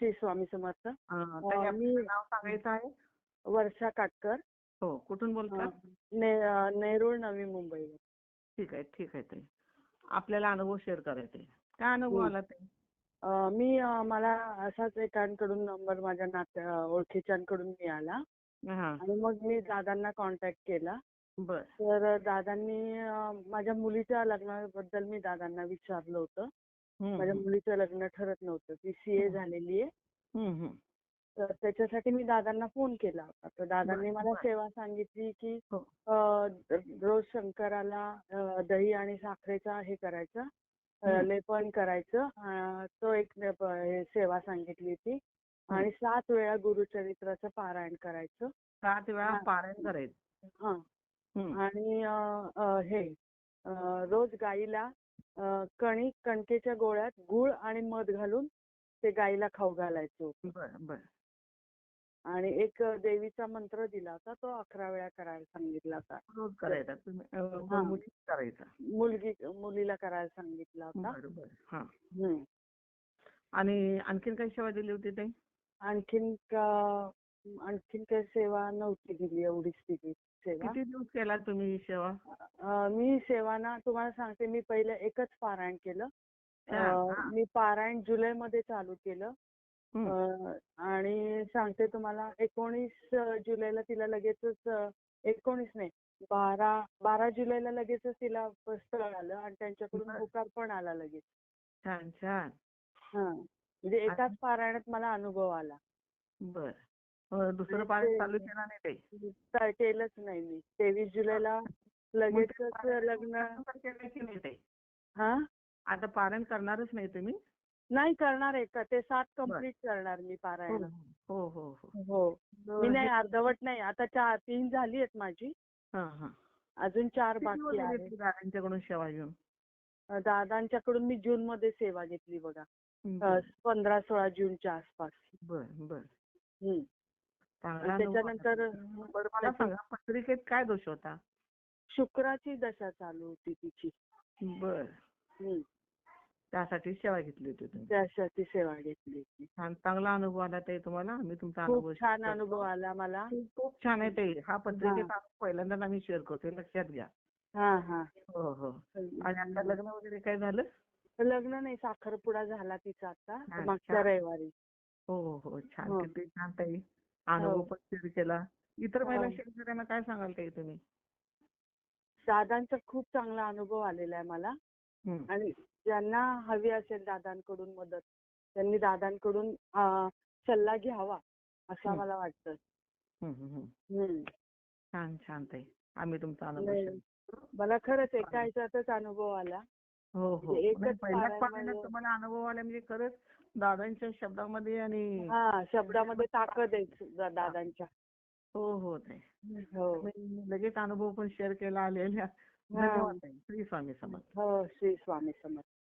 श्री स्वामी समर्थ मी नाव सांगायचं आहे? वर्षा काटकर. हो कुठून बोलता? नेरूळ नवी मुंबई. ठीक आहे ठीक आहे ताई. आपल्याला अनुभव शेअर करायचे. काय अनुभव हं. आला अं, मी मला असाच एकांकडून नंबर माझ्या नात्या ओळखीच्यांकडून मिळाला. हा. आणि मग मी दादांना कॉन्टॅक्ट केला. बर. तर दादांनी माझ्या मुलीच्या लग्नाबद्दल मी दादांना विचारलं होतं. माझ्या. मुलीचं लग्न ठरत नव्हतं ती सीए झालेली आहे. तर त्याच्यासाठी मी दादांना फोन केला होता तर दादांनी मला. सेवा सांगितली की हो. रोज शंकराला दही आणि साखरेचा हे करायचं. लेपन करायचं तो एक सेवा सांगितली ती आणि सात वेळा गुरुचरित्राचं पारायण करायचं सात वेळा. पारायण करायचं हा. आणि हे रोज गाईला कणिक कणकेच्या गोळ्यात गुळ आणि मध घालून ते गाईला खाऊ घालायचं. बर बर. आणि एक देवीचा मंत्र दिला होता तो अकरा वेळा करायला सांगितला होता. रोज करायचा तुम्ही? अं. मुलीच करायचा. मुलगी मुलीला करायला सांगितला होता. बर बर. हा. हम्म. आणि आणखीन काही सेवा दिली होती ताई? आणखीन का- आणखीन काही सेवा नव्हती दिली एवढीच दिली सेवा. किती दिवस केला तुम्ही ही सेवा? अं, मी सेवा ना तुम्हाला सांगते मी पहिले एकच पारायण केलं. हा, अं. मी पारायण जुलैमध्ये चालू केलं. हं. अं, आणि सांगते तुम्हाला एकोणीस जुलैला तिला लगेचच अं, एकोणीस नाही बारा बारा जुलैला लगेचच तिला स्थळ आलं आणि त्यांच्याकडून बरं. होकार पण आला लगेच. छान छान. हा म्हणजे एकाच पारायणात मला अनुभव आला. बर. दुसरं ते- चालू केलं नाही ताई तर केलंच नाही मी. तेवीस जुलैला लगेचच पारायण लग्न केलं की नाही ताई हा? आता पारायण करणारच नाही तुम्ही? नाही करणार आहे का? ते सात कंप्लीट करणार मी पारायण. हो हो हो. हो. मी नाही अर्धवट नाही. आता चार तीन झाली आहेत माझी. हा हा. अजून चार बाकी दिवस झाले आहे ती दादांच्याकडून सेवा घेऊन? दादांच्याकडून मी जून मध्ये सेवा घेतली बघा. पंधरा सोळा जूनच्या आसपास. बर बर हम्म. चांगला आणि अनुभव त्याच्यानंतर मला सांगा पत्रिकेत काय दोष होता? शुक्राची दशा चालू होती तिची. बर. त्यासाठी सेवा घेतली होती तुम्ही. त्यासाठी सेवा घेतली होती. छान चांगला अनुभव आला ताई तुम्हाला. मी तुमचा अनुभव छान अनुभव आला मला. करतो. खूप छान आहे ताई. हा पत्रिकेत पहिल्यांदा आम्ही शेअर करतोय लक्षात घ्या. हा हा. हो हो. आणि आता लग्न वगैरे काय झालं? लग्न नाही साखरपुडा झाला तिचा आता. मागच्या रविवारी. हो हो हो. छान हो. किती छान ताई. अनुभव हो. पण शेअर केला इतर महिला हो. शेतकऱ्यांना काय सांगाल ताई तुम्ही दादांचा खूप चांगला अनुभव आलेला आहे मला. आणि ज्यांना हवी असेल दादांकडून मदत त्यांनी दादांकडून सल्ला घ्यावा असं. मला वाटतं. हम्म. छान छान ताई आम्ही तुमचा अनुभव मला खरंच एका ह्याच्यातच अनुभव आला हो हो. म्हणजे एकच नाही, पहिल्याच म्हणजे- तुम्हाला अनुभव आला म्हणजे खरंच दादांच्या शब्दामध्ये आणि हा शब्दामध्ये ताकद आहे दादांच्या. हो हो ताई हो. लगेच अनुभव पण शेअर केला आलेल्या. धन्यवाद ताई. श्री स्वामी समर्थ. हो श्री स्वामी समर्थ.